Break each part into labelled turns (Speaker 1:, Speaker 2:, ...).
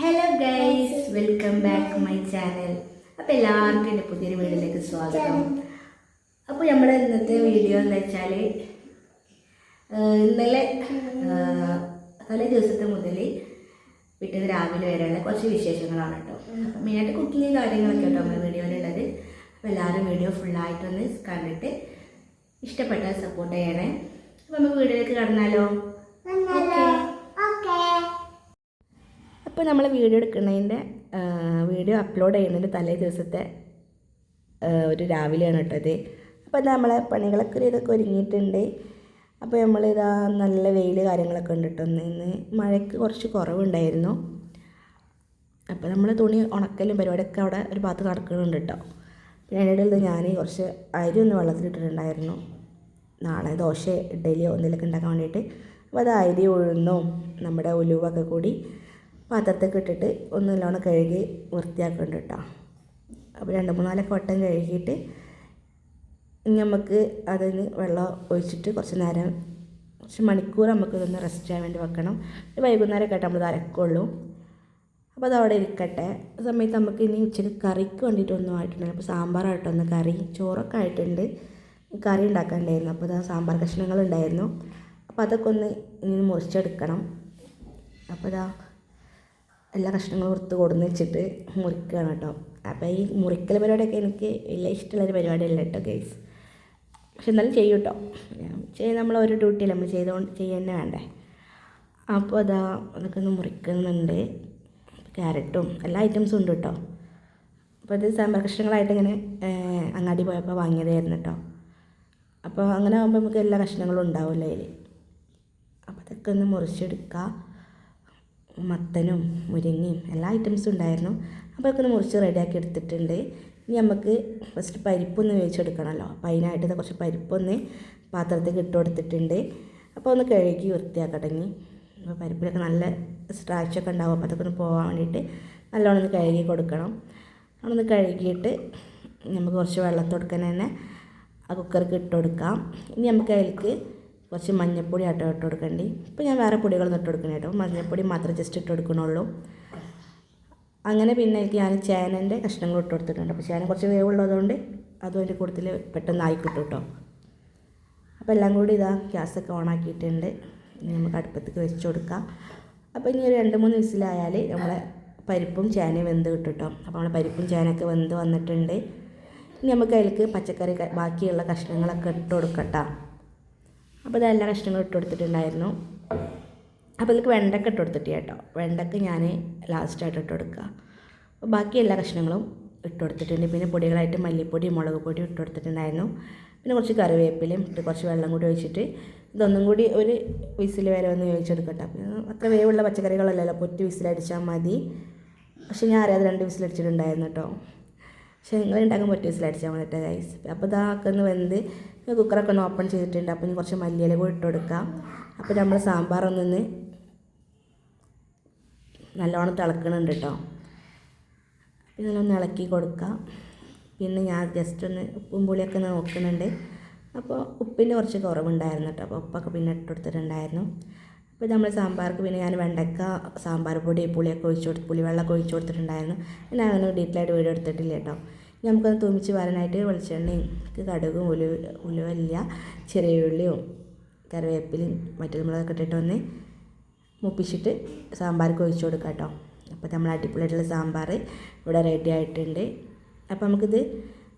Speaker 1: Hello guys welcome back my channel അപ്പോൾ എല്ലാവർക്കും എന്റെ പുതിയൊരു വീഡിയോയിലേക്ക് സ്വാഗതം. അപ്പോൾ നമ്മുടെ ഇന്നത്തെ വീഡിയോ എന്ന് വെച്ചാൽ ഇന്നലെ തലേ ദിവസത്തെ മുതൽ വീട്ടിൽ രാവിലെ വരെയുള്ള കുറച്ച് വിശേഷങ്ങളാണ് കേട്ടോ. മെയിനായിട്ട് കുക്കിങ് കാര്യങ്ങളൊക്കെ കേട്ടോ നമ്മുടെ വീഡിയോയിലുള്ളത്. അപ്പോൾ എല്ലാവരും വീഡിയോ ഫുള്ളായിട്ടൊന്ന് കണ്ടിട്ട് ഇഷ്ടപ്പെട്ടാൽ സപ്പോർട്ട് ചെയ്യണേ. അപ്പോൾ നമുക്ക് വീഡിയോയിലേക്ക് കടന്നാലോ ഓക്കെ അപ്പോൾ നമ്മൾ വീഡിയോ എടുക്കുന്നതിന്റെ വീഡിയോ അപ്ലോഡ് ചെയ്യുന്നതിന്റെ തലേ ദിവസത്തെ ഒരു രാവിലെയാണ് കേട്ടോ ഇത്. അപ്പോൾ നമ്മളെ പണികളൊക്കെ ഒരു ഇതൊക്കെ ഒരുങ്ങിയിട്ടുണ്ട്. അപ്പോൾ നമ്മൾ ഇതാ നല്ല വെയിൽ കാര്യങ്ങളൊക്കെ ഉണ്ട് കേട്ടോ ഇന്ന്. മഴയ്ക്ക് കുറച്ച് കുറവുണ്ടായിരുന്നു. അപ്പോൾ നമ്മൾ തുണി ഉണക്കലും പരിപാടിയൊക്കെ അവിടെ ഒരു ഭാഗത്ത് നടക്കുന്നുണ്ട് കേട്ടോ. പിന്നെ ഞാൻ കുറച്ച് അരി ഒന്ന് വെള്ളത്തിലിട്ടിട്ടുണ്ടായിരുന്നു. നാളെ ദോശ ഇഡലിയോ എന്തെങ്കിലുമൊക്കെ ഉണ്ടാക്കാൻ വേണ്ടിയിട്ട്. അപ്പോൾ അത് അരി ഉഴുന്നും നമ്മുടെ ഉലുവൊക്കെ കൂടി പാത്രത്തൊക്കെ ഇട്ടിട്ട് ഒന്ന് നല്ലോണം കഴുകി വൃത്തിയാക്കുന്നുണ്ട് കേട്ടോ. അപ്പോൾ രണ്ട് മൂന്നാലൊക്കെ വട്ടം കഴുകിയിട്ട് ഇനി നമുക്ക് അതിന് വെള്ളം ഒഴിച്ചിട്ട് കുറച്ച് നേരം കുറച്ച് മണിക്കൂർ നമുക്ക് ഇതൊന്ന് റെസ്റ്റ് ചെയ്യാൻ വേണ്ടി വെക്കണം. വൈകുന്നേരം ആയിട്ട് നമ്മൾ അരക്കുള്ളൂ. അപ്പോൾ അത് അവിടെ ഇരിക്കട്ടെ. സമയത്ത് നമുക്ക് ഇനി ഉച്ചയ്ക്ക് കറിക്ക് വേണ്ടിയിട്ടൊന്നും ആയിട്ടുണ്ട് അപ്പോൾ സാമ്പാറായിട്ടൊന്ന് കറി. ചോറൊക്കെ ആയിട്ടുണ്ട്. കറി ഉണ്ടാക്കാനുണ്ടായിരുന്നു അപ്പോൾ ഇതാ സാമ്പാർ കഷ്ണങ്ങളുണ്ടായിരുന്നു അപ്പോൾ അതൊക്കെ ഒന്ന് ഇനി മുറിച്ചെടുക്കണം. അപ്പോൾ ഇതാ എല്ലാ കഷ്ണങ്ങളും ഓർത്ത് കൊടുന്ന് വെച്ചിട്ട് മുറിക്കുകയാണ് കേട്ടോ. അപ്പോൾ ഈ മുറിക്കൽ പരിപാടിയൊക്കെ എനിക്ക് വലിയ ഇഷ്ടമുള്ളൊരു പരിപാടിയല്ല കേട്ടോ ഗൈസ് പക്ഷെ എന്നാലും ചെയ്യും കേട്ടോ. ചെയ്ത് നമ്മൾ ഒരു ഡ്യൂട്ടിയിൽ നമ്മൾ ചെയ്തുകൊണ്ട് ചെയ്യുക വേണ്ടേ? അപ്പോൾ അതാ അതൊക്കെ ഒന്ന് മുറിക്കുന്നുണ്ട്. ക്യാരറ്റും എല്ലാ ഐറ്റംസും ഉണ്ട് കേട്ടോ. അപ്പോൾ ഇത് സാമ്പാർ കഷ്ണങ്ങളായിട്ട് ഇങ്ങനെ അങ്ങാടി പോയപ്പോൾ വാങ്ങിയതായിരുന്നു കേട്ടോ. അപ്പോൾ അങ്ങനെ ആകുമ്പോൾ നമുക്ക് എല്ലാ കഷ്ണങ്ങളും ഉണ്ടാവില്ല അതിൽ അപ്പോൾ അതൊക്കെ ഒന്ന് മുറിച്ചെടുക്കുക മത്തനും മുരിങ്ങയും എല്ലാ ഐറ്റംസും ഉണ്ടായിരുന്നു. അപ്പോൾ ഒന്ന് മുറിച്ച് റെഡിയാക്കി എടുത്തിട്ടുണ്ട്. ഇനി നമുക്ക് ഫസ്റ്റ് പരിപ്പൊന്ന് വേവിച്ചെടുക്കണമല്ലോ അപ്പോൾ അതിനായിട്ട് കുറച്ച് പരിപ്പൊന്ന് പാത്രത്തിൽ ഇട്ട് കൊടുത്തിട്ടുണ്ട്. അപ്പോൾ ഒന്ന് കഴുകി വൃത്തിയാക്കട്ടെങ്കിൽ അപ്പോൾ പരിപ്പിലൊക്കെ നല്ല സ്ട്രാച്ചൊക്കെ ഉണ്ടാവും. അപ്പോൾ അതൊക്കെ ഒന്ന് പോകാൻ വേണ്ടിയിട്ട് നല്ലോണം ഒന്ന് കഴുകി കൊടുക്കണം. അതൊന്ന് കഴുകിയിട്ട് നമുക്ക് കുറച്ച് വെള്ളത്തൊടുക്കാൻ തന്നെ ആ കുക്കർക്ക് ഇട്ട് കൊടുക്കാം. ഇനി നമുക്ക് അതിലേക്ക് കുറച്ച് മഞ്ഞൾപ്പൊടി ആട്ടോ ഇട്ട് കൊടുക്കണ്ടി. ഇപ്പോൾ ഞാൻ വേറെ പൊടികളൊന്നും ഇട്ട് കൊടുക്കണേ കേട്ടോ. മഞ്ഞൾപ്പൊടി മാത്രം ജസ്റ്റ് ഇട്ട് കൊടുക്കണുള്ളൂ. അങ്ങനെ പിന്നെ എനിക്ക് ഞാൻ ചേനന്റെ കഷ്ണങ്ങൾ ഇട്ട് കൊടുത്തിട്ടുണ്ട്. അപ്പോൾ ചേന കുറച്ച് വേവുള്ളതുകൊണ്ട് അതും അതിന്റെ കൂട്ടത്തിൽ പെട്ടെന്ന് ആയി കിട്ടും. അപ്പോൾ എല്ലാം കൂടി ഇതാ ഗ്യാസൊക്കെ ഓണാക്കിയിട്ടുണ്ട് ഇനി നമുക്ക് അടുപ്പത്തേക്ക് വെച്ച് കൊടുക്കാം. അപ്പോൾ ഇനി ഒരു രണ്ട് മൂന്ന് വിസിലായാൽ നമ്മളെ പരിപ്പും ചേനയും വെന്ത് കിട്ടും കേട്ടോ. അപ്പോൾ നമ്മളെ പരിപ്പും ചേനയൊക്കെ വെന്ത് വന്നിട്ടുണ്ട്. ഇനി നമുക്ക് അതിലേക്ക് പച്ചക്കറി ബാക്കിയുള്ള കഷ്ണങ്ങളൊക്കെ ഇട്ട് കൊടുക്കട്ടോ അപ്പോൾ ഇത് കഷ്ണങ്ങളും ഇട്ട് കൊടുത്തിട്ടുണ്ടായിരുന്നു. അപ്പോൾ ഇതിലേക്ക് വെണ്ടക്ക ഇട്ട് കൊടുത്തിട്ട് കേട്ടോ വെണ്ടക്ക ഞാൻ ലാസ്റ്റായിട്ട് ഇട്ട് കൊടുക്കുക ബാക്കി എല്ലാ കഷ്ണങ്ങളും ഇട്ട് കൊടുത്തിട്ടുണ്ട്. പിന്നെ പൊടികളായിട്ട് മല്ലിപ്പൊടി മുളക് പൊടി ഇട്ട് കൊടുത്തിട്ടുണ്ടായിരുന്നു. പിന്നെ കുറച്ച് കറിവേപ്പിലയും ഇട്ട് കുറച്ച് വെള്ളം കൂടി ഒഴിച്ചിട്ട് ഇതൊന്നും കൂടി ഒരു വിസിൽ വരെ ഒന്ന് വേവിച്ചെടുക്കട്ടെ. പിന്നെ അത്ര വേവുള്ള പച്ചക്കറികളല്ലല്ലോ. ഒറ്റ വിസിലടിച്ചാൽ മതി. പക്ഷേ ഞാൻ അറിയാതെ രണ്ട് വിസിലടിച്ചിട്ടുണ്ടായിരുന്നു കേട്ടോ പക്ഷെ നിങ്ങൾ ഉണ്ടാക്കാൻ പറ്റും വിസിലടിച്ചാൽ മതി കേട്ടോ ഗൈസ് അപ്പോൾ ഇതാക്കുന്ന വെന്ത് കുക്കറൊക്കെ ഒന്ന് ഓപ്പൺ ചെയ്തിട്ടുണ്ട്. അപ്പം കുറച്ച് മല്ലിയില കൂടി ഇട്ട് കൊടുക്കാം. അപ്പോൾ നമ്മൾ സാമ്പാർ ഒന്നൊന്ന് നല്ലോണം തിളക്കണുണ്ട് കേട്ടോ. പിന്നെ ഒന്ന് ഇളക്കി കൊടുക്കാം. പിന്നെ ഞാൻ ജസ്റ്റ് ഒന്ന് ഉപ്പും പുളിയൊക്കെ നോക്കുന്നുണ്ട്. അപ്പോൾ ഉപ്പിന്റെ കുറച്ച് കുറവുണ്ടായിരുന്നു കേട്ടോ. അപ്പോൾ ഉപ്പൊക്കെ പിന്നെ ഇട്ട് കൊടുത്തിട്ടുണ്ടായിരുന്നു. അപ്പോൾ നമ്മൾ സാമ്പാർക്ക് പിന്നെ ഞാൻ വെണ്ടക്ക സാമ്പാർ പൊടി പുളിയൊക്കെ ഒഴിച്ച് കൊടുത്ത് പുളിവെള്ളമൊക്കെ ഒഴിച്ച് കൊടുത്തിട്ടുണ്ടായിരുന്നു. ഞാൻ അങ്ങനെ ഡീറ്റെയിലായിട്ട് വീഡിയോ എടുത്തിട്ടില്ല കേട്ടോ. നമുക്കത് തൂമിച്ച് വരാനായിട്ട് വെളിച്ചെണ്ണയും കടുകും ഉലു ഉലുവല്ല ചെറിയ ഉള്ളിയും കറിവേപ്പിലും മറ്റു നമ്മളതൊക്കെ ഇട്ടിട്ട് ഒന്ന് മുപ്പിച്ചിട്ട് സാമ്പാർക്ക് ഒഴിച്ച് കൊടുക്കാം കേട്ടോ. അപ്പോൾ നമ്മൾ അടിപൊളിയായിട്ടുള്ള സാമ്പാർ ഇവിടെ റെഡി ആയിട്ടുണ്ട്. അപ്പോൾ നമുക്കിത്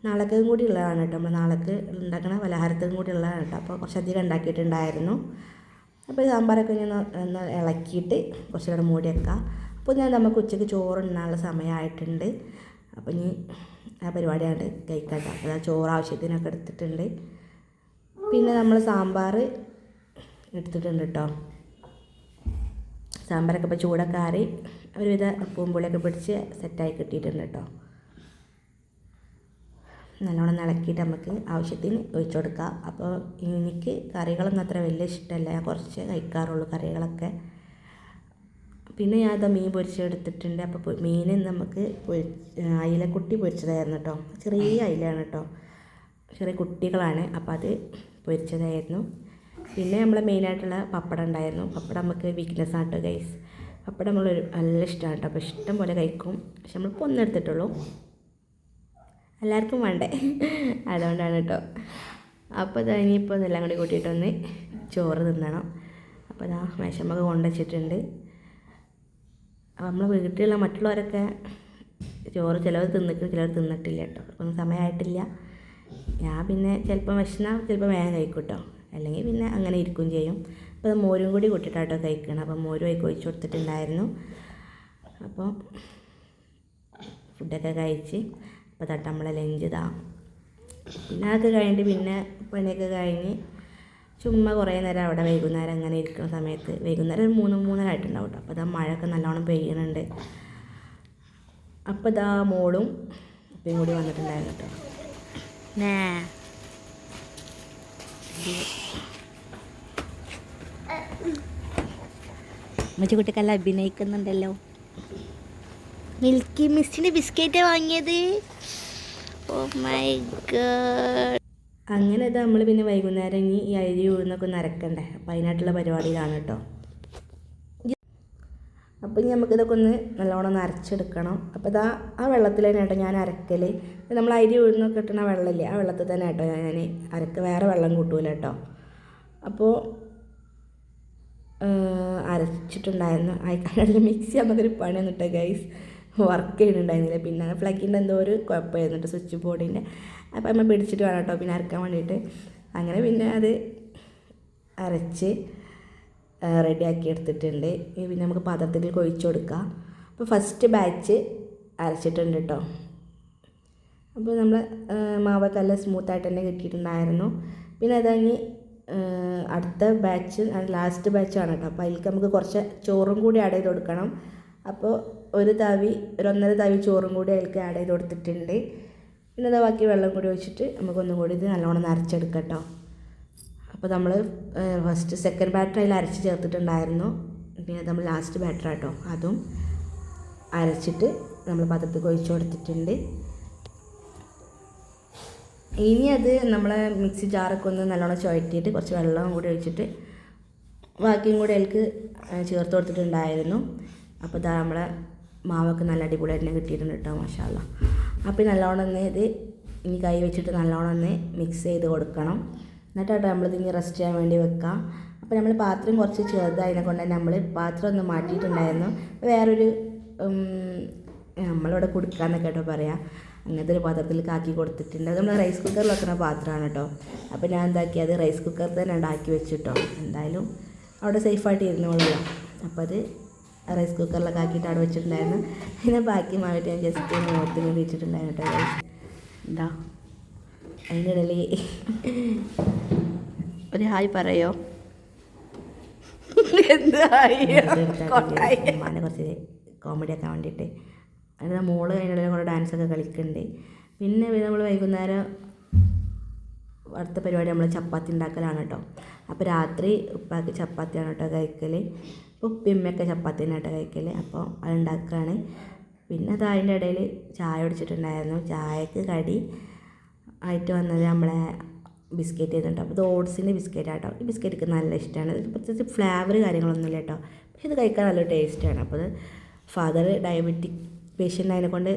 Speaker 1: നാളേക്കും കൂടി ഉള്ളതാണ് കേട്ടോ. നമ്മൾ നാളേക്ക് ഉണ്ടാക്കുന്ന പലഹാരത്തിനും കൂടി ഉള്ളതാണ് കേട്ടോ. അപ്പോൾ കുറച്ചധികം ഉണ്ടാക്കിയിട്ടുണ്ടായിരുന്നു. അപ്പോൾ സാമ്പാറൊക്കെ ഞാൻ ഒന്ന് ഇളക്കിയിട്ട് കുറച്ച് നേരം മൂടി വെക്കാം. അപ്പോൾ ഞാൻ നമുക്ക് ഉച്ചയ്ക്ക് ചോറുണ്ണാനുള്ള സമയമായിട്ടുണ്ട്. അപ്പോൾ ഇനി ആ പരിപാടിയാണ് കഴിക്കാം കേട്ടോ അപ്പോൾ ആ ചോറ് ആവശ്യത്തിനൊക്കെ എടുത്തിട്ടുണ്ട്. പിന്നെ നമ്മൾ സാമ്പാർ എടുത്തിട്ടുണ്ട് കേട്ടോ. സാമ്പാറൊക്കെ ഇപ്പോൾ ചൂടൊക്കെ ആറി ഒരുവിധ പൂമ്പുളിയൊക്കെ പുളിയൊക്കെ പിടിച്ച് സെറ്റായി കിട്ടിയിട്ടുണ്ട് കേട്ടോ. നല്ലോണം ഇളക്കിയിട്ട് നമുക്ക് ആവശ്യത്തിന് ഒഴിച്ചു കൊടുക്കാം. അപ്പോൾ എനിക്ക് കറികളൊന്നും അത്ര വലിയ ഇഷ്ടമല്ല ഞാൻ കുറച്ച് കഴിക്കാറുള്ളൂ കറികളൊക്കെ. പിന്നെ ഞാൻ അത് മീൻ പൊരിച്ചെടുത്തിട്ടുണ്ട്. അപ്പോൾ മീൻ നമുക്ക് പൊരി അയിലക്കുട്ടി പൊരിച്ചതായിരുന്നു കേട്ടോ ചെറിയ അയിലാണ് കേട്ടോ ചെറിയ കുട്ടികളാണ്. അപ്പോൾ അത് പൊരിച്ചതായിരുന്നു. പിന്നെ നമ്മൾ മെയിനായിട്ടുള്ള പപ്പടം ഉണ്ടായിരുന്നു. പപ്പടം നമുക്ക് വീക്ക്നെസ് ആണ് കേട്ടോ ഗൈസ് പപ്പടം നമ്മളൊരു നല്ല ഇഷ്ടമാണ് കേട്ടോ അപ്പോൾ ഇഷ്ടം പോലെ കഴിക്കും. പക്ഷെ നമ്മളിപ്പോൾ ഒന്നും എടുത്തിട്ടുള്ളൂ. എല്ലാവർക്കും വേണ്ടേ? അതുകൊണ്ടാണ് കേട്ടോ. അപ്പോൾ ഇതാ ഇനിയിപ്പോൾ ഇതെല്ലാം കൂടി കൂട്ടിയിട്ടൊന്ന് ചോറ് തിന്നണം. അപ്പോൾ ഇതാ മേശമ്മക്ക് കൊണ്ടുവച്ചിട്ടുണ്ട് അപ്പോൾ നമ്മൾ വീട്ടിലുള്ള മറ്റുള്ളവരൊക്കെ ചോറ് ചിലവർ തിന്നിട്ട് ചിലവർ തിന്നിട്ടില്ല കേട്ടോ. ഒന്നും സമയമായിട്ടില്ല ഞാൻ പിന്നെ ചിലപ്പം വിശന്നാൽ ചിലപ്പോൾ വേഗം കഴിക്കും കേട്ടോ. അല്ലെങ്കിൽ പിന്നെ അങ്ങനെ ഇരിക്കും ചെയ്യും. അപ്പോൾ മോരും കൂടി കൂട്ടിയിട്ടാട്ടോ കഴിക്കണം. അപ്പോൾ മോരും ആയി ഒഴിച്ച് കൊടുത്തിട്ടുണ്ടായിരുന്നു. അപ്പോൾ ഫുഡൊക്കെ കഴിച്ച് അപ്പോൾ തട്ട് നമ്മളെ ലഞ്ച് ഇതാ പിന്നെ അതൊക്കെ കഴിഞ്ഞിട്ട് പിന്നെ പണിയൊക്കെ കഴിഞ്ഞ് ചുമ്മാ കുറേ നേരം അവിടെ വൈകുന്നേരം അങ്ങനെ ഇരിക്കുന്ന സമയത്ത് വൈകുന്നേരം ഒരു മൂന്ന് മൂന്നര ആയിട്ടുണ്ടാവും കേട്ടോ അപ്പോൾ ഇതാ മഴയൊക്കെ നല്ലോണം പെയ്യുന്നുണ്ട് അപ്പോൾ ഇതാ മോളും ഇപ്പം കൂടി വന്നിട്ടുണ്ടായിരുന്നു കേട്ടോ നേ കുട്ടിക്കെല്ലാം അഭിനയിക്കുന്നുണ്ടല്ലോ മിൽക്കി മിസ്റ്റിന് ബിസ്ക്കറ്റ് വാങ്ങിയത്? ഓ മൈ ഗഡ് അങ്ങനെ അത് നമ്മൾ പിന്നെ വൈകുന്നേരം ഇനി ഈ അരി ഉഴുന്നൊക്കെ നരക്കണ്ടേ അപ്പോൾ അതിനായിട്ടുള്ള പരിപാടിയിലാണ് കേട്ടോ. അപ്പോൾ ഇനി നമുക്കിതൊക്കെ ഒന്ന് നല്ലോണം ഒന്ന് അരച്ചെടുക്കണം. അപ്പോൾ ഇതാ ആ വെള്ളത്തിൽ തന്നെ കേട്ടോ ഞാൻ അരക്കൽ നമ്മൾ അരി ഉഴുന്നൊക്കെ കിട്ടുന്ന വെള്ളമില്ലേ ആ വെള്ളത്തിൽ തന്നെ കേട്ടോ ഞാൻ അരക്ക് വേറെ വെള്ളം കൂട്ടൂല കേട്ടോ. അപ്പോൾ അരച്ചിട്ടുണ്ടായിരുന്നു. അതിൽ മിക്സി നമുക്കൊരു പണി വന്നിട്ട് ഗൈസ് വർക്ക് ചെയ്യുന്നുണ്ടായിരുന്നില്ല പിന്നെ ഫ്ലക്കിന്റെ എന്തോ ഒരു കുഴപ്പമായിരുന്നു കേട്ടോ സ്വിച്ച് ബോർഡിന്റെ അപ്പം നമ്മൾ പിടിച്ചിട്ട് വേണം കേട്ടോ പിന്നെ അരക്കാൻ വേണ്ടിയിട്ട് അങ്ങനെ പിന്നെ അത് അരച്ച് റെഡിയാക്കി എടുത്തിട്ടുണ്ട്. പിന്നെ നമുക്ക് പാത്രത്തിൽ കൊഴിച്ചു കൊടുക്കാം. അപ്പോൾ ഫസ്റ്റ് ബാച്ച് അരച്ചിട്ടുണ്ട് കേട്ടോ അപ്പോൾ നമ്മൾ മാവൊക്കെ നല്ല സ്മൂത്തായിട്ട് തന്നെ കിട്ടിയിട്ടുണ്ടായിരുന്നു. പിന്നെ അത് കഴിഞ്ഞ് അടുത്ത ബാച്ച് ലാസ്റ്റ് ബാച്ചാണ് കേട്ടോ അപ്പോൾ അതിലേക്ക് നമുക്ക് കുറച്ച് ചോറും കൂടി ആഡ് ചെയ്ത് കൊടുക്കണം. അപ്പോൾ ഒരു തവി ഒരു ഒന്നര തവി ചോറും കൂടി അതിലേക്ക് ആഡ് ചെയ്ത് കൊടുത്തിട്ടുണ്ട്. പിന്നെ ബാക്കി വെള്ളം കൂടി ഒഴിച്ചിട്ട് നമുക്കൊന്നും കൂടി ഇത് നല്ലോണം നരച്ചെടുക്കാം കേട്ടോ അപ്പോൾ നമ്മൾ ഫസ്റ്റ് സെക്കൻഡ് ബാറ്റർ അതിൽ അരച്ച് ചേർത്തിട്ടുണ്ടായിരുന്നു. പിന്നെ നമ്മൾ ലാസ്റ്റ് ബാറ്റർ കേട്ടോ അതും അരച്ചിട്ട് നമ്മൾ പാത്രത്തിൽ ഒഴിച്ച് കൊടുത്തിട്ടുണ്ട്. ഇനി അത് നമ്മളെ മിക്സി ജാറൊക്കെ ഒന്ന് നല്ലോണം ചുഴറ്റിയിട്ട് കുറച്ച് വെള്ളം കൂടി ഒഴിച്ചിട്ട് ബാക്കിയും കൂടി അതിലേക്ക് ചേർത്ത് കൊടുത്തിട്ടുണ്ടായിരുന്നു. അപ്പോൾ ഇതാ നമ്മളെ മാവൊക്കെ നല്ല അടിപൊളിയായിട്ട് തന്നെ കിട്ടിയിട്ടുണ്ട് കേട്ടോ മഷാല അപ്പോൾ നല്ലോണം ഒന്ന് ഇത് ഇനി കൈ വെച്ചിട്ട് നല്ലോണം ഒന്ന് മിക്സ് ചെയ്ത് കൊടുക്കണം. എന്നിട്ട് എന്നിട്ടാട്ടോ നമ്മളിത് ഇനി റെസ്റ്റ് ചെയ്യാൻ വേണ്ടി വെക്കാം. അപ്പോൾ നമ്മൾ പാത്രം കുറച്ച് ചെറുതായതിനെ കൊണ്ട് തന്നെ നമ്മൾ പാത്രം ഒന്ന് മാറ്റിയിട്ടുണ്ടായിരുന്നു. വേറൊരു നമ്മളിവിടെ കൊടുക്കാമെന്നൊക്കെ കേട്ടോ പറയാം. അങ്ങനത്തെ ഒരു പാത്രത്തിൽ കാക്കി കൊടുത്തിട്ടുണ്ട്. അത് നമ്മൾ റൈസ് കുക്കറിൽ വെക്കുന്ന പാത്രമാണ് കേട്ടോ. അപ്പോൾ ഞാൻ എന്താക്കി അത് റൈസ് കുക്കറിൽ തന്നെ ഉണ്ടാക്കി വെച്ചിട്ടോ എന്തായാലും അവിടെ സേഫായിട്ട് ഇരുന്നോളൂല്ലോ അപ്പോൾ അത് റൈസ് കുക്കറിലൊക്കെ ആക്കിയിട്ട് അവിടെ വെച്ചിട്ടുണ്ടായിരുന്നു. പിന്നെ ബാക്കി മാവിട്ട് ഞാൻ ജസ്റ്റ് മുഖത്ത് ഞാൻ വെച്ചിട്ടുണ്ടായിരുന്നു കേട്ടോ. എന്താ? അതിന്റെ ഇടയിൽ ഒരു ഹായ് പറയോ? ഉമ്മാനെ കുറച്ച് കോമഡി ആക്കാൻ വേണ്ടിയിട്ട്. അതിന് മോൾ അതിനിടയിൽ കുറേ ഡാൻസൊക്കെ കളിക്കുന്നുണ്ട് പിന്നെ നമ്മൾ വൈകുന്നേരം അടുത്ത പരിപാടി നമ്മൾ ചപ്പാത്തി ഉണ്ടാക്കലാണ് കേട്ടോ. അപ്പോൾ രാത്രി ഉപ്പാക്ക് ചപ്പാത്തിയാണ് കേട്ടോ കഴിക്കൽ ഉപ്പിമ്മയൊക്കെ ചപ്പാത്തി തന്നെ കേട്ടോ കഴിക്കൽ അപ്പോൾ അത് ഉണ്ടാക്കുകയാണ് പിന്നെ അത് അതിന്റെ ഇടയിൽ ചായ കുടിച്ചിട്ടുണ്ടായിരുന്നു. ചായക്ക് കടി ആയിട്ട് വന്നത് നമ്മളെ ബിസ്ക്കറ്റ് ചെയ്തിട്ടുണ്ട് അപ്പോൾ ഇത് ഓട്സിന്റെ ബിസ്ക്കറ്റ് ആട്ടോ. ഈ ബിസ്ക്കറ്റ് നല്ല ഇഷ്ടമാണ്. പ്രത്യേകിച്ച് ഫ്ലേവർ കാര്യങ്ങളൊന്നുമില്ല കേട്ടോ. പക്ഷേ ഇത് കഴിക്കാൻ നല്ല ടേസ്റ്റാണ്. അപ്പോൾ അത് ഫാദർ ഡയബറ്റിക് പേഷ്യന്റ് ആയതിനെ കൊണ്ട്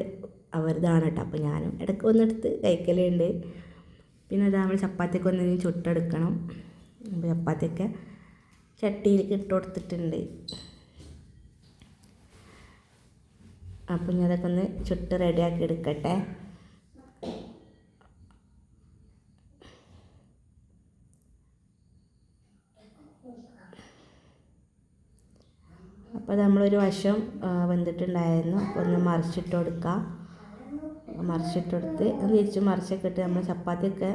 Speaker 1: അവരിതാണ് കേട്ടോ. അപ്പോൾ ഞാനും ഇടയ്ക്ക് വന്നെടുത്ത് കഴിക്കലുണ്ട്. പിന്നെ അത് നമ്മൾ ചപ്പാത്തിയൊക്കെ ഒന്നിനും ചുട്ടെടുക്കണം. അപ്പോൾ ചപ്പാത്തിയൊക്കെ ചട്ടിയിലേക്ക് ഇട്ട് കൊടുത്തിട്ടുണ്ട്. അപ്പം ഞാൻ അതൊക്കെ ഒന്ന് ചുട്ട് റെഡിയാക്കി എടുക്കട്ടെ. അപ്പോൾ നമ്മളൊരു വശം വെന്തിട്ടുണ്ടായിരുന്നു. അപ്പോൾ ഒന്ന് മറിച്ചിട്ട് കൊടുക്കാം. മറിച്ചിട്ട് കൊടുത്ത് തിരിച്ച് മറിച്ചൊക്കെ ഇട്ട് നമ്മൾ ചപ്പാത്തിയൊക്കെ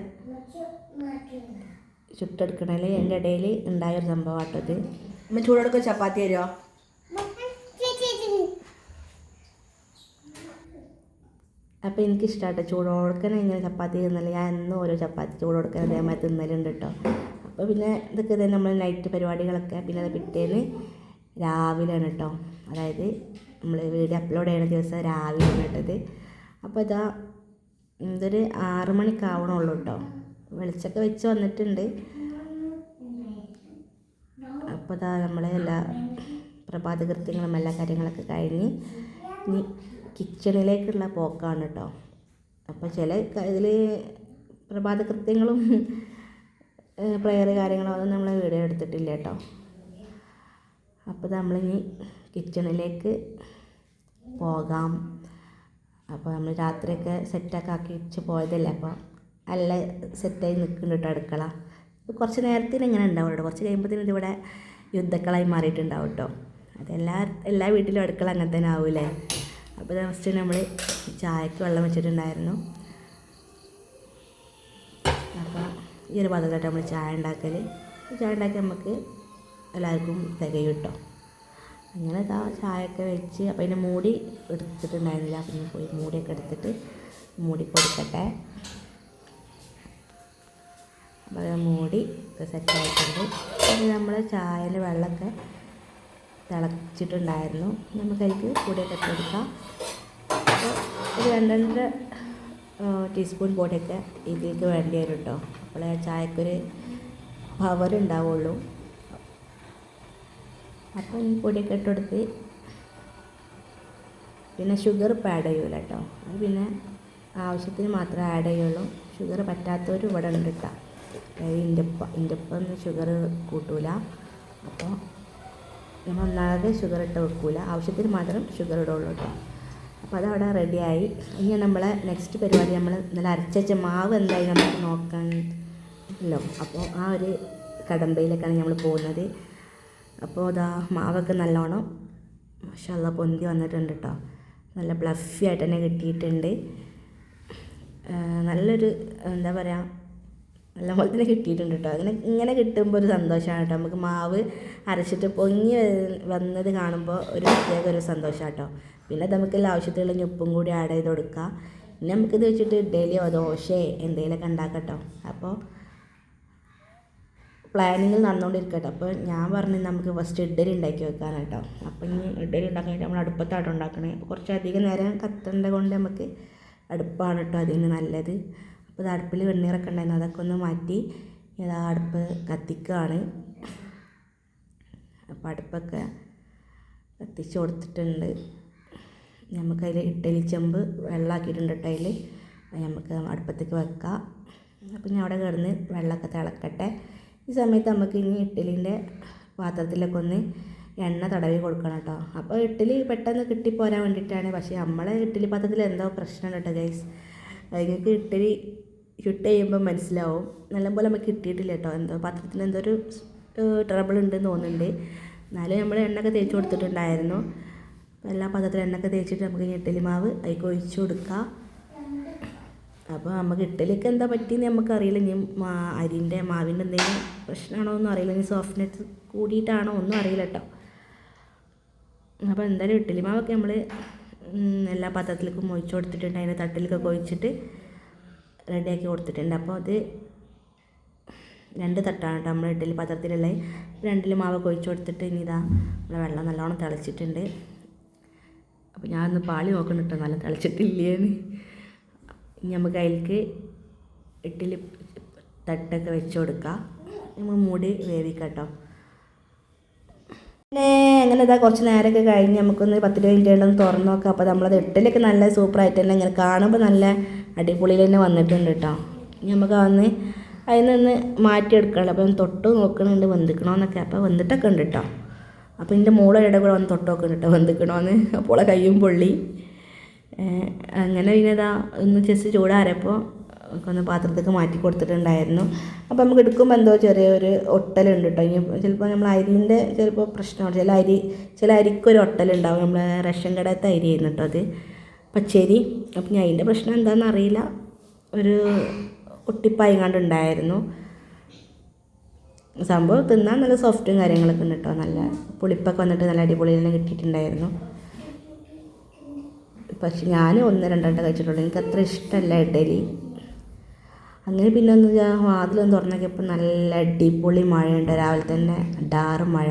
Speaker 1: ചുട്ടെടുക്കണേൽ അതിന്റെ ഇടയിൽ ഉണ്ടായൊരു സംഭവം കേട്ടോ ഇത്.
Speaker 2: അമ്മ ചൂടോടൊക്കെ ചപ്പാത്തി തരുമോ
Speaker 1: അപ്പോൾ എനിക്ക് ചൂട് ചൂടോടുക്കനെ ഇങ്ങനെ ചപ്പാത്തി തിന്നല്ല ഞാൻ എന്നും ഓരോ ചപ്പാത്തി ചൂടോടുക്കൻ അതേമാതിരി തിന്നലുണ്ട് കേട്ടോ. അപ്പോൾ പിന്നെ ഇതൊക്കെ തന്നെ നമ്മൾ നൈറ്റ് പരിപാടികളൊക്കെ പിന്നെ അത് പിറ്റേന്ന് രാവിലെയാണ് കേട്ടോ. അതായത് നമ്മൾ വീഡിയോ അപ്ലോഡ് ചെയ്യുന്ന ദിവസം രാവിലെയാണ് കേട്ടത് അപ്പോൾ ഇതാ ഇതൊരു ആറ് മണിക്കാവണുള്ളൂ കേട്ടോ. വെളിച്ചൊക്കെ വെച്ച് വന്നിട്ടുണ്ട്. അപ്പോൾ ഇതാ നമ്മളെ എല്ലാ പ്രഭാത കൃത്യങ്ങളും എല്ലാ കാര്യങ്ങളൊക്കെ കഴിഞ്ഞ് ഇനി കിച്ചണിലേക്കുള്ള പോക്കാണ് കേട്ടോ അപ്പോൾ ചില ഇതിൽ പ്രഭാത കൃത്യങ്ങളും പ്രയർ കാര്യങ്ങളും ഒന്നും നമ്മൾ വീഡിയോ എടുത്തിട്ടില്ല കേട്ടോ അപ്പോൾ നമ്മളിനി കിച്ചണിലേക്ക് പോകാം. അപ്പോൾ നമ്മൾ രാത്രിയൊക്കെ സെറ്റൊക്കെ ആക്കി വെച്ച് പോയതല്ലേ അപ്പോൾ നല്ല സെറ്റായി നിൽക്കുന്നുണ്ട് കേട്ടോ അടുക്കള. കുറച്ച് നേരത്തിന് ഇങ്ങനെ ഉണ്ടാവും കേട്ടോ കുറച്ച് കഴിയുമ്പോഴത്തേനും ഇതിവിടെ യുദ്ധക്കളായി മാറിയിട്ടുണ്ടാവും കേട്ടോ അതെല്ലാ എല്ലാ വീട്ടിലും അടുക്കള അങ്ങനെ തന്നെ ആവൂലേ അപ്പോൾ ഫസ്റ്റ് നമ്മൾ ചായക്ക് വെള്ളം വെച്ചിട്ടുണ്ടായിരുന്നു. അപ്പോൾ ഈ ഒരു പാത്രത്തിലായിട്ട് നമ്മൾ ചായ ഉണ്ടാക്കൽ ചായ ഉണ്ടാക്കി നമുക്ക് എല്ലാവർക്കും തികയും കേട്ടോ അങ്ങനെ ഇതാ ചായയൊക്കെ വെച്ച് അപ്പോൾ അതിന്റെ മൂടി എടുത്തിട്ടുണ്ടായിരുന്നില്ല. അപ്പം പോയി മൂടിയൊക്കെ എടുത്തിട്ട് മൂടി കൊടുക്കട്ടെ. അപ്പോൾ അത് മൂടി സെറ്റായിട്ടുണ്ട് പിന്നെ നമ്മൾ ചായയിൽ വെള്ളമൊക്കെ തിളച്ചിട്ടുണ്ടായിരുന്നു. നമുക്കതിലേക്ക് പൊടിയൊക്കെ ഇട്ട് കൊടുക്കാം. അപ്പോൾ ഒരു രണ്ട് രണ്ടര ടീസ്പൂൺ പൊടിയൊക്കെ ഇതിലേക്ക് വേണ്ടി വരും കേട്ടോ അപ്പോൾ ചായക്കൊരു പവർ ഉണ്ടാവുള്ളൂ. അപ്പോൾ ഈ പൊടിയൊക്കെ ഇട്ടെടുത്ത് പിന്നെ ഷുഗർ ഇപ്പോൾ ആഡ് ചെയ്യൂല കേട്ടോ അത് പിന്നെ ആവശ്യത്തിന് മാത്രമേ ആഡ് ചെയ്യുള്ളൂ. ഷുഗർ പറ്റാത്തവരും ഇവിടെ ഉണ്ട് കേട്ടോ അതായത് ഇന്റെപ്പ ഒന്നും ഷുഗർ കൂട്ടൂല. അപ്പോൾ നമ്മൾ ഷുഗർ ഇട്ട് വെക്കൂല. ആവശ്യത്തിന് മാത്രം ഷുഗർ ഇടുള്ളൂ കേട്ടോ അപ്പോൾ അതവിടെ റെഡിയായി ഇനി നമ്മളെ നെക്സ്റ്റ് പരിപാടി നമ്മൾ നല്ല അരച്ചച്ച മാവ് എന്തായി നമുക്ക് നോക്കാമല്ലോ അപ്പോൾ ആ ഒരു കടമ്പയിലേക്കാണ് നമ്മൾ പോകുന്നത്. അപ്പോൾ അതാ മാവൊക്കെ നല്ലോണം മഷാല്ല പൊന്തി വന്നിട്ടുണ്ട് കേട്ടോ നല്ല ബ്ലഫി ആയിട്ട് തന്നെ കിട്ടിയിട്ടുണ്ട് നല്ലൊരു എന്താ പറയുക നല്ല പോലെ തന്നെ കിട്ടിയിട്ടുണ്ട് കേട്ടോ അങ്ങനെ ഇങ്ങനെ കിട്ടുമ്പോൾ ഒരു സന്തോഷമാണ് കേട്ടോ നമുക്ക് മാവ് അരച്ചിട്ട് പൊങ്ങി വന്നത് കാണുമ്പോൾ ഒരു പ്രത്യേക ഒരു സന്തോഷമാണ് കേട്ടോ പിന്നെ നമുക്ക് ആവശ്യത്തിലുള്ള ഉപ്പും കൂടി ആഡ് ചെയ്ത് കൊടുക്കുക പിന്നെ നമുക്കിത് വെച്ചിട്ട് ഇഡ്ഡലിയോ ദോശയോ എന്തെങ്കിലുമൊക്കെ ഉണ്ടാക്കാം കേട്ടോ അപ്പോൾ പ്ലാനിങ്ങിൽ നടന്നുകൊണ്ടിരിക്കട്ടെ അപ്പോൾ ഞാൻ പറഞ്ഞു നമുക്ക് ഫസ്റ്റ് ഇഡ്ഡലി ഉണ്ടാക്കി വെക്കാൻ കേട്ടോ അപ്പോൾ ഇനി ഇഡ്ഡലി ഉണ്ടാക്കാൻ നമ്മൾ അടുപ്പത്താട്ടോ ഉണ്ടാക്കണേ. കുറച്ചധികം നേരം കത്തേണ്ട കൊണ്ട് നമുക്ക് അടുപ്പാണ് കേട്ടോ അതിന് നല്ലത്. അപ്പോൾ അടുപ്പിൽ വെണ്ണീറൊക്കെ ഉണ്ടായിരുന്നു. അതൊക്കെ ഒന്ന് മാറ്റി ഇതാ അടുപ്പ് കത്തിക്കുകയാണ്. അപ്പോൾ അടുപ്പൊക്കെ കത്തിച്ച് കൊടുത്തിട്ടുണ്ട്. നമുക്കതിൽ ഇട്ടലി ചെമ്പ് വെള്ളമാക്കിയിട്ടുണ്ട് കേട്ടോ അതിൽ. അത് നമുക്ക് അടുപ്പത്തേക്ക് വെക്കാം. അപ്പോൾ ഞാൻ അവിടെ കിടന്ന് വെള്ളമൊക്കെ തിളക്കട്ടെ. ഈ സമയത്ത് നമുക്ക് ഇനി ഇഡ്ഡലിന്റെ പാത്രത്തിലൊക്കെ ഒന്ന് എണ്ണ തടവി കൊടുക്കണം കേട്ടോ. അപ്പോൾ ഇഡ്ഡലി പെട്ടെന്ന് കിട്ടിപ്പോരാൻ വേണ്ടിയിട്ടാണ്. പക്ഷേ നമ്മളെ ഇഡ്ഡലി പാത്രത്തിൽ എന്തോ പ്രശ്നം കേട്ടോ ഗൈസ് നിങ്ങൾക്ക് ഇഡ്ഡലി ചുട്ട് ചെയ്യുമ്പോൾ മനസ്സിലാവും. നല്ലപോലെ നമുക്ക് കിട്ടിയിട്ടില്ല കേട്ടോ എന്തോ പാത്രത്തിന് എന്തോ ഒരു ട്രബിൾ ഉണ്ടെന്ന് തോന്നുന്നുണ്ട്. എന്നാലും നമ്മൾ എണ്ണൊക്കെ തേച്ച് കൊടുത്തിട്ടുണ്ടായിരുന്നു. എല്ലാ പാത്രത്തിലും എണ്ണൊക്കെ തേച്ചിട്ട് നമുക്ക് ഇട്ടലി മാവ് അതിലേക്ക് ഒഴിച്ചു കൊടുക്കാം. അപ്പോൾ നമുക്ക് ഇഡ്ഡലിക്ക് എന്താ പറ്റിയെന്ന് നമുക്ക് അറിയില്ല. ഇനി അരിന്റെ മാവിന്റെ എന്തെങ്കിലും പ്രശ്നമാണോ ഒന്നും അറിയില്ല. ഇനി സോഫ്റ്റ്നെസ് കൂടിയിട്ടാണോ ഒന്നും അറിയില്ല കേട്ടോ അപ്പോൾ എന്തായാലും ഇഡ്ഡലി മാവൊക്കെ നമ്മൾ എല്ലാ പാത്രത്തിലേക്കും ഒഴിച്ചു കൊടുത്തിട്ടുണ്ട്. അതിന്റെ തട്ടിലേക്കൊക്കെ ഒഴിച്ചിട്ട് റെഡിയാക്കി കൊടുത്തിട്ടുണ്ട്. അപ്പോൾ അത് രണ്ട് തട്ടാണ് കേട്ടോ നമ്മൾ ഇഡ്ഡലി പാത്രത്തിലുള്ള രണ്ടിൽ മാവൊക്കെ ഒഴിച്ചു കൊടുത്തിട്ട് ഇനി ഇതാ നമ്മളെ വെള്ളം നല്ലോണം തിളച്ചിട്ടുണ്ട്. അപ്പോൾ ഒന്ന് പാളി നോക്കണം കേട്ടോ. നല്ല തിളച്ചിട്ടില്ലേന്ന്. ഇനി നമുക്ക് അതിലേക്ക് ഇഡ്ഡലി തട്ടൊക്കെ വെച്ച് കൊടുക്കാം. നമ്മൾ മൂടി വേവിക്കാം കേട്ടോ. പിന്നെ അങ്ങനെ ഇതാ കുറച്ച് നേരമൊക്കെ കഴിഞ്ഞ് നമുക്കൊന്ന് പത്ത് ഇരുപത് മിനിറ്റ് ഒന്ന് തുറന്ന് നോക്കാം. അപ്പോൾ നമ്മളത് ഇഡ്ഡലിയൊക്കെ നല്ല സൂപ്പറായിട്ട് തന്നെ ഇങ്ങനെ കാണുമ്പോൾ നല്ല അടിപൊളിയിൽ തന്നെ വന്നിട്ടുണ്ട് കേട്ടോ. ഇനി നമുക്ക് വന്ന് അതിൽ നിന്ന് മാറ്റിയെടുക്കണം അപ്പോൾ തൊട്ട് നോക്കണുണ്ട് വെന്തിക്കണോന്നൊക്കെ. അപ്പോൾ വെന്തിട്ടൊക്കെ ഉണ്ട് കേട്ടോ. അപ്പോൾ എന്റെ മോളെ ഇടയിൽ കൂടെ വന്ന് തൊട്ട് നോക്കുന്നുണ്ട് കേട്ടോ വെന്തിക്കണോന്ന്. അപ്പോൾ കയ്യും പൊള്ളി. അങ്ങനെ പിന്നെ ഇതാ ഒന്ന് ജസ്റ്റ് ചൂടാറിയപ്പോൾ ഒക്കെ ഒന്ന് പാത്രത്തേക്ക് മാറ്റി കൊടുത്തിട്ടുണ്ടായിരുന്നു. അപ്പോൾ നമുക്ക് എടുക്കുമ്പോൾ എന്തോ ചെറിയൊരു ഒട്ടലുണ്ട് കേട്ടോ ഇനി ചിലപ്പോൾ നമ്മൾ അരിന്റെ ചിലപ്പോൾ പ്രശ്നമാണ്. ചില അരി ചില അരിക്കൊരു ഒട്ടലുണ്ടാവും. നമ്മൾ റേഷൻ കടയത്തെ അരി ആയിരുന്നു കേട്ടോ അത് പച്ചരി അപ്പം ഞാൻ അതിന്റെ പ്രശ്നം എന്താണെന്ന് അറിയില്ല. ഒരു ഒട്ടിപ്പായി കണ്ടുണ്ടായിരുന്നു സംഭവം തിന്നാൻ നല്ല സോഫ്റ്റും കാര്യങ്ങളൊക്കെ ഉണ്ട് കേട്ടോ നല്ല പുളിപ്പൊക്കെ വന്നിട്ട് നല്ല അടിപൊളി തന്നെ കിട്ടിയിട്ടുണ്ടായിരുന്നു. പക്ഷെ ഞാൻ ഒന്ന് രണ്ടെണ്ണം കഴിച്ചിട്ടുള്ളൂ. എനിക്ക് അത്ര ഇഷ്ടമല്ല ഇഡലി. അങ്ങനെ പിന്നെ ഒന്ന് ഞാൻ വാതിലൊന്ന് തുറന്നോക്കിയപ്പോൾ നല്ല അടിപൊളി മഴയുണ്ട്. രാവിലെ തന്നെ ഡാറ് മഴ.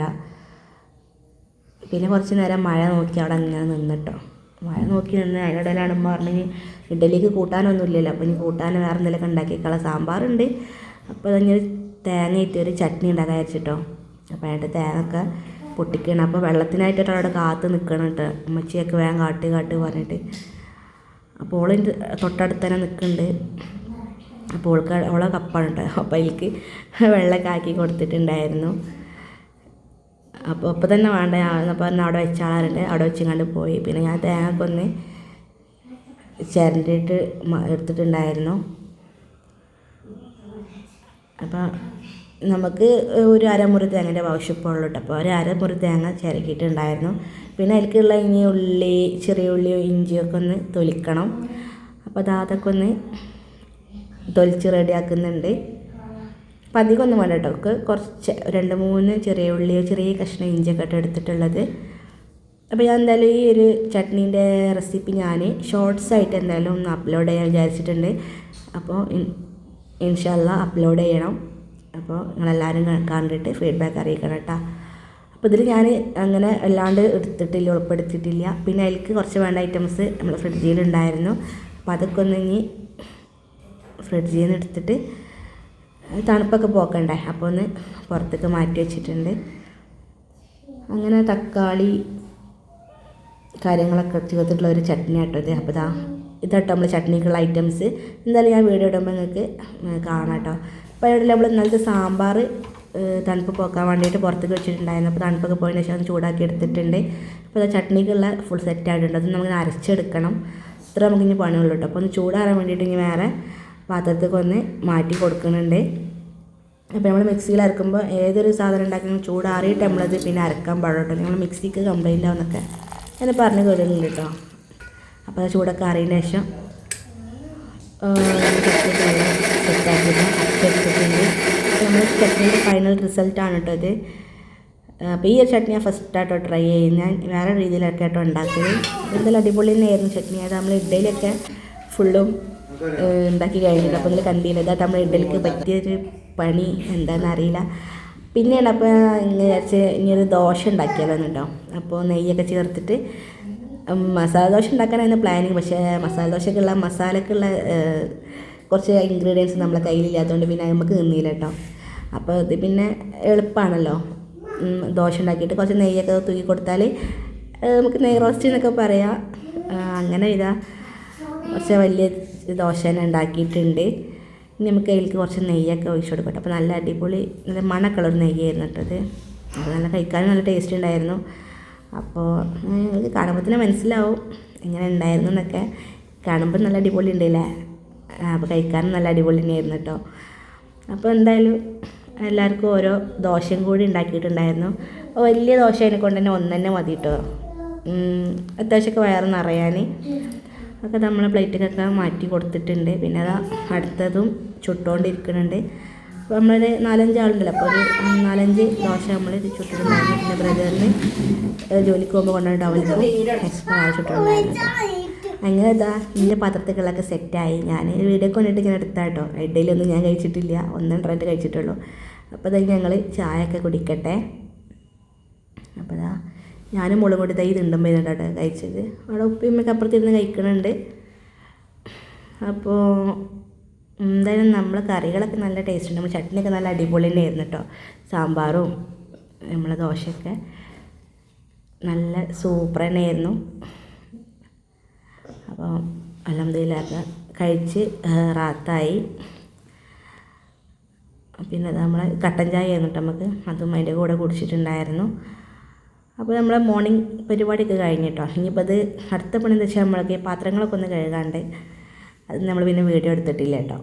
Speaker 1: പിന്നെ കുറച്ച് നേരം മഴ നോക്കി അവിടെ അങ്ങനെ നിന്നിട്ടോ. മഴ നോക്കി നിന്ന് അതിനിടയിലാണ് ഉമ്മ പറഞ്ഞ് ഇഡലിക്ക് കൂട്ടാനൊന്നും ഇല്ലല്ലോ അപ്പോൾ ഇനി കൂട്ടാൻ വേറെ എന്തെങ്കിലുമൊക്കെ ഉണ്ടാക്കിയേക്കാളെ സാമ്പാറുണ്ട്. അപ്പോൾ അതങ്ങനെ തേങ്ങ ഇട്ട് ഒരു ചട്നി ഉണ്ടാക്കാൻ വെച്ചിട്ടോ അപ്പോൾ അതിന്റെ തേങ്ങ ഒക്കെ പൊട്ടിക്കണം. അപ്പോൾ വെള്ളത്തിനായിട്ട് അവിടെ കാത്ത് നിൽക്കണം കേട്ടോ. അമ്മച്ചിയൊക്കെ വേഗം കാട്ട് കാട്ട് പറഞ്ഞിട്ട്. അപ്പോൾ ഓളിന്റെ തൊട്ടടുത്ത് തന്നെ നിൽക്കുന്നുണ്ട് അപ്പോൾ ഓൾക്ക് ഓളെ കപ്പാണ് കേട്ടോ അപ്പോൾ അതിലേക്ക് വെള്ളമൊക്കെ ആക്കി കൊടുത്തിട്ടുണ്ടായിരുന്നു. അപ്പോൾ അപ്പോൾ തന്നെ വേണ്ട? അപ്പോൾ തന്നെ അവിടെ വെച്ചാളുണ്ട് അവിടെ വെച്ചിങ്ങാണ്ട് പോയി. പിന്നെ ഞാൻ തേങ്ങ ചിരണ്ടിട്ട് എടുത്തിട്ടുണ്ടായിരുന്നു. അപ്പോൾ നമുക്ക് ഒരു അരമുറി തേങ്ങന്റെ ആവശ്യമുള്ളൂ കേട്ടോ അപ്പോൾ ഒരു അരമുറി തേങ്ങ ചിരക്കിയിട്ടുണ്ടായിരുന്നു പിന്നെ അതിലേക്കുള്ള ഇനി ഉള്ളി ചെറിയ ഉള്ളിയോ ഇഞ്ചിയൊക്കെ ഒന്ന് തൊലിക്കണം. അപ്പോൾ അത് അതൊക്കെ ഒന്ന് തൊലിച്ച് റെഡിയാക്കുന്നുണ്ട്. അപ്പം അധികമൊന്നും വേണ്ട കേട്ടോ. കുറച്ച് രണ്ട് മൂന്ന് ചെറിയ ഉള്ളിയോ ചെറിയ കഷ്ണം ഇഞ്ചിയൊക്കെ ഇട്ട് എടുത്തിട്ടുള്ളത്. അപ്പോൾ ഞാൻ എന്തായാലും ഈ ഒരു ചട്നീന്റെ റെസിപ്പി ഞാൻ ഷോർട്സ് ആയിട്ട് എന്തായാലും ഒന്ന് അപ്ലോഡ് ചെയ്യാൻ വിചാരിച്ചിട്ടുണ്ട്. അപ്പോൾ ഇൻഷല്ല അപ്ലോഡ് ചെയ്യണം. അപ്പോൾ നിങ്ങളെല്ലാവരും കണ്ടിട്ട് ഫീഡ്ബാക്ക് അറിയിക്കണം കേട്ടോ. അപ്പോൾ ഇതിൽ ഞാൻ അങ്ങനെ അല്ലാണ്ട് എടുത്തിട്ടില്ല ഉൾപ്പെടുത്തിയിട്ടില്ല. പിന്നെ അതിലേക്ക് കുറച്ച് വേണ്ട ഐറ്റംസ് നമ്മൾ ഫ്രിഡ്ജിലുണ്ടായിരുന്നു. അപ്പോൾ അതൊക്കെ ഒന്ന് ഇനി ഫ്രിഡ്ജിൽ നിന്ന് എടുത്തിട്ട് തണുപ്പൊക്കെ പോക്കണ്ടേ? അപ്പോൾ ഒന്ന് പുറത്തേക്ക് മാറ്റി വെച്ചിട്ടുണ്ട്. അങ്ങനെ തക്കാളി കാര്യങ്ങളൊക്കെ ചേർത്തിട്ടുള്ള ഒരു ചട്നി ആട്ടോ ഇത്. അപ്പോൾ ഇതാ ഇതാട്ടോ നമ്മൾ ചട്നിക്കുള്ള ഐറ്റംസ്. എന്തായാലും ഞാൻ വീഡിയോ ഇടുമ്പോൾ നിങ്ങൾക്ക് കാണാം കേട്ടോ അപ്പോൾ ഇവിടെ നമ്മൾ ഇന്നലത്തെ സാമ്പാർ തണുപ്പ് പോക്കാൻ വേണ്ടിയിട്ട് പുറത്തേക്ക് വെച്ചിട്ടുണ്ടായിരുന്നു. അപ്പോൾ തണുപ്പൊക്കെ പോയതിന് ശേഷം ചൂടാക്കി എടുത്തിട്ടുണ്ട്. അപ്പോൾ ചട്നിക്കുള്ള ഫുൾ സെറ്റ് ആയിട്ടുണ്ട് അത് നമുക്ക് അരച്ചെടുക്കണം. ഇത്ര നമുക്കിനി പണിയുള്ളൂ കേട്ടോ അപ്പോൾ ഒന്ന് ചൂടാറാൻ വേണ്ടിയിട്ട് ഇനി വേറെ പാത്രത്തേക്ക് ഒന്ന് മാറ്റി കൊടുക്കുന്നുണ്ട്. അപ്പോൾ നമ്മൾ മിക്സിയിൽ അരക്കുമ്പോൾ ഏതൊരു സാധനം ഉണ്ടാക്കുന്ന ചൂടാറിയിട്ട് നമ്മളത് പിന്നെ അരക്കാൻ പാടുള്ളൂ നിങ്ങൾ മിക്സിക്ക് കംപ്ലൈന്റ് ആവുന്നൊക്കെ ഞാൻ പറഞ്ഞ് കേട്ടിട്ടുണ്ട് കേട്ടോ. അപ്പോൾ അത് ചൂടൊക്കെ അറിയുന്ന ശേഷം സെറ്റാക്കിയിട്ട് നമ്മൾ ചട്നീന്റെ ഫൈനൽ റിസൾട്ടാണ് കേട്ടോ ഇത്. അപ്പോൾ ഈ ഒരു ചട്നി ഞാൻ ഫസ്റ്റ് ആയിട്ടോ ട്രൈ ചെയ്യുന്നത് വേറെ രീതിയിലൊക്കെ ആയിട്ടോ ഉണ്ടാക്കിയത്. എന്തായാലും അടിപൊളി തന്നെയായിരുന്നു ചട്നി. അത് നമ്മൾ ഇഡ്ഡലിയൊക്കെ ഫുള്ളും ഉണ്ടാക്കി കഴിഞ്ഞിട്ട് അപ്പോൾ നിങ്ങൾ കണ്ടില്ല ഇതായിട്ട് നമ്മൾ ഇഡലിക്ക് പറ്റിയൊരു പണി. എന്താണെന്ന് അറിയില്ല. പിന്നെയാണ് അപ്പോൾ ഇങ്ങനെ വിചാരിച്ച് ഇനിയൊരു ദോശ ഉണ്ടാക്കിയതാണ് കേട്ടോ അപ്പോൾ നെയ്യൊക്കെ ചേർത്തിട്ട് മസാല ദോശ ഉണ്ടാക്കാനായിരുന്നു പ്ലാനിങ് പക്ഷേ മസാല ദോശക്കുള്ള മസാലക്കുള്ള കുറച്ച് ഇൻഗ്രീഡിയൻസ് നമ്മളെ കയ്യിലില്ലാത്തതുകൊണ്ട് പിന്നെ നമുക്ക് നിന്നില്ല കേട്ടോ അപ്പോൾ ഇത് പിന്നെ എളുപ്പമാണല്ലോ ദോശ ഉണ്ടാക്കിയിട്ട് കുറച്ച് നെയ്യൊക്കെ തൂക്കി കൊടുത്താൽ നമുക്ക് നെയ് റോസ്റ്റ് എന്നൊക്കെ പറയാം. അങ്ങനെ ഇതാ. കുറച്ച് വലിയ ദോശ തന്നെ ഉണ്ടാക്കിയിട്ടുണ്ട്. ഇനി നമുക്ക് അതിലേക്ക് കുറച്ച് നെയ്യൊക്കെ ഒഴിച്ചു കൊടുക്കട്ടെ. അപ്പോൾ നല്ല അടിപൊളി നല്ല മണക്കുള്ള ഒരു നെയ്യായിരുന്നു കേട്ടത് അത് നല്ല കഴിക്കാനും നല്ല ടേസ്റ്റ് ഉണ്ടായിരുന്നു. അപ്പോൾ നിങ്ങൾക്ക് കാണുമ്പോൾ തന്നെ മനസ്സിലാവും എങ്ങനെ ഉണ്ടായിരുന്നു എന്നൊക്കെ. കാണുമ്പോൾ നല്ല അടിപൊളി ഉണ്ടല്ലേ അപ്പോൾ കഴിക്കാനും നല്ല അടിപൊളി തന്നെയായിരുന്നു കേട്ടോ. അപ്പോൾ എന്തായാലും എല്ലാവർക്കും ഓരോ ദോശയും കൂടി ഉണ്ടാക്കിയിട്ടുണ്ടായിരുന്നു. വലിയ ദോശ അതിനെ കൊണ്ട് തന്നെ ഒന്ന് തന്നെ മതി കേട്ടോ. അത്യാവശ്യമൊക്കെ വയറ് ഒക്കെ നമ്മൾ പ്ലേറ്റിലൊക്കെ മാറ്റി കൊടുത്തിട്ടുണ്ട്. പിന്നെ അതാ അടുത്തതും ചുട്ടുകൊണ്ടിരിക്കുന്നുണ്ട് അപ്പോൾ നമ്മളൊരു നാലഞ്ച് ആളുണ്ടല്ലോ അപ്പോൾ ഒരു നാലഞ്ച് ദോശ നമ്മൾ ചുട്ടിട്ടുണ്ടായിരുന്നു. പിന്നെ ബ്രദറിന് ജോലിക്ക് പോകുമ്പോൾ കൊണ്ടുപോയിട്ട് അവൾക്ക് എക്സ്ട്രാ ആൾ. അങ്ങനെ ഇതാ ഇതിന്റെ പാത്രത്തുകളൊക്കെ സെറ്റായി ഞാൻ വീഡിയോ കൊണ്ടിട്ട് ഇങ്ങനെ എടുത്താട്ടോ ഇഡ്ഡലിയൊന്നും ഞാൻ കഴിച്ചിട്ടില്ല. ഒന്നും രണ്ടു കഴിച്ചിട്ടുള്ളൂ. അപ്പോൾ ഇതാ ഞങ്ങൾ ചായ ഒക്കെ കുടിക്കട്ടെ. അപ്പോൾ ഇതാ ഞാനും മുളക് പൊടി തൈ തിണ്ടുമ്പോൾ കേട്ടോ കഴിച്ചത്. അവിടെ ഉപ്പിയമ്മയൊക്കെ അപ്പുറത്തിരുന്ന് കഴിക്കണുണ്ട്. അപ്പോൾ എന്തായാലും നമ്മൾ കറികളൊക്കെ നല്ല ടേസ്റ്റ് ഉണ്ട്. നമ്മൾ ചട്നിയൊക്കെ നല്ല അടിപൊളി തന്നെയായിരുന്നു കേട്ടോ സാമ്പാറും നമ്മളെ ദോശയൊക്കെ നല്ല സൂപ്പർ തന്നെയായിരുന്നു. അപ്പോൾ അലഹമ്മദില്ലാത്ത കഴിച്ച് റാത്തായി. പിന്നെ നമ്മൾ കട്ടൻ ചായ ആയിരുന്നു കേട്ടോ നമുക്ക് അതും അതിന്റെ കൂടെ കുടിച്ചിട്ടുണ്ടായിരുന്നു. അപ്പോൾ നമ്മൾ മോർണിംഗ് പരിപാടിയൊക്കെ കഴിഞ്ഞിട്ടോ ഇനിയിപ്പോൾ അത് അടുത്ത പണി എന്ന് വെച്ചാൽ നമ്മൾക്ക് ഈ പാത്രങ്ങളൊക്കെ ഒന്ന് കഴുകാണ്ട് അത് നമ്മൾ പിന്നെ വീഡിയോ എടുത്തിട്ടില്ല കേട്ടോ.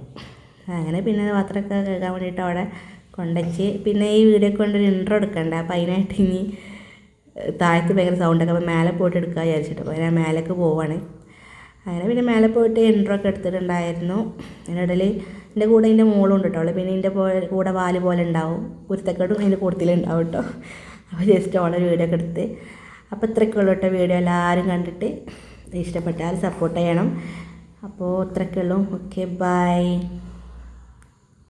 Speaker 1: അങ്ങനെ പിന്നെ പാത്രമൊക്കെ കഴുകാൻ വേണ്ടിയിട്ട് അവിടെ കൊണ്ടുവച്ച് പിന്നെ ഈ വീഡിയോക്ക് കൊണ്ട് ഒരു ഇൻട്രോ എടുക്കണ്ടേ. അപ്പോൾ അതിനായിട്ട് ഇനി താഴത്ത് ഭയങ്കര സൗണ്ടൊക്കെ അപ്പോൾ മേലെ പോയിട്ട് എടുക്കുക വിചാരിച്ചിട്ട്. അപ്പോൾ ഞാൻ മേലേക്ക് പോവാണ്. അങ്ങനെ പിന്നെ മേലെ പോയിട്ട് ഇൻട്രോ ഒക്കെ എടുത്തിട്ടുണ്ടായിരുന്നു. അതിനിടയിൽ എന്റെ കൂടെ എന്റെ മോളും ഉണ്ട് കേട്ടോ. പിന്നെ എന്റെ കൂടെ വാൽ പോലെ ഉണ്ടാവും. കുരുത്തക്കേടും അതിന്റെ കൂട്ടത്തിലുണ്ടാവും കേട്ടോ. അപ്പോൾ ജസ്റ്റ് ഓളെ വീഡിയോ ഒക്കെ എടുത്ത്. അപ്പോൾ ഇത്രയൊക്കെ ഉള്ളൂ കേട്ടോ വീഡിയോ എല്ലാവരും കണ്ടിട്ട് ഇഷ്ടപ്പെട്ടാൽ സപ്പോർട്ട് ചെയ്യണം. അപ്പോൾ ഇത്രയ്ക്കുള്ളൂ ഓക്കെ ബൈ